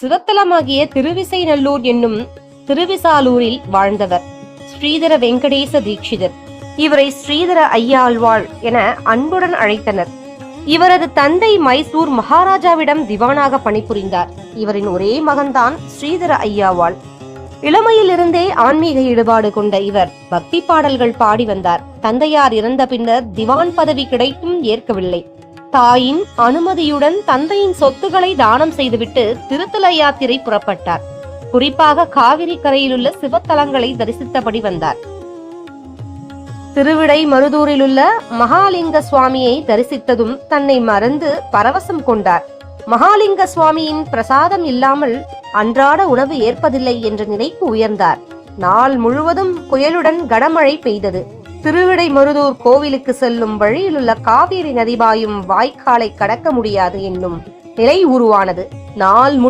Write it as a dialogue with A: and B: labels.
A: சிவத்தலமாகிய திருவிசைநல்லூர் என்னும் திருவிசாலூரில் வாழ்ந்தவர். ஸ்ரீதர வெங்கடேச தீட்சிதர். இவரை ஸ்ரீதர ஐயாழ்வாள் என அன்புடன் அழைத்தனர். இவரது தந்தை மைசூர் மகாராஜாவிடம் திவானாக பணிபுரிந்தார். இவரின் ஒரே மகன்தான் ஸ்ரீதர ஐயாவாள் இளமையிலிருந்தே ஆன்மீக ஈடுபாடு கொண்ட இவர் பக்தி பாடல்கள் பாடி வந்தார். தந்தையார் இறந்த பின்னர் திவான் பதவி கிடைத்தும் ஏற்கவில்லை. தாயின் அனுமதியுடன் தந்தையின் சொத்துக்களை தானம் செய்துவிட்டு திருத்தல யாத்திரை புறப்பட்டார். குறிப்பாக காவிரி கரையிலுள்ள சிவத்தலங்களை தரிசித்தபடி வந்தார். திருவிடை மருதூரிலுள்ள மகாலிங்க சுவாமியை தரிசித்ததும் தன்னை மறந்து பரவசம் கொண்டார். மகாலிங்க சுவாமியின் பிரசாதம் இல்லாமல் அன்றாட உணவு ஏற்பதில்லை என்ற நினைப்பு உயர்ந்தார். நாள் முழுவதும் புயலுடன் கனமழை பெய்தது. திருவிடை மருதூர் கோவிலுக்கு செல்லும் வழியிலுள்ள காவிரி நதிபாயும் வாய்க்காலை கடக்க முடியாது என்னும் நிலை உருவானது. நாள்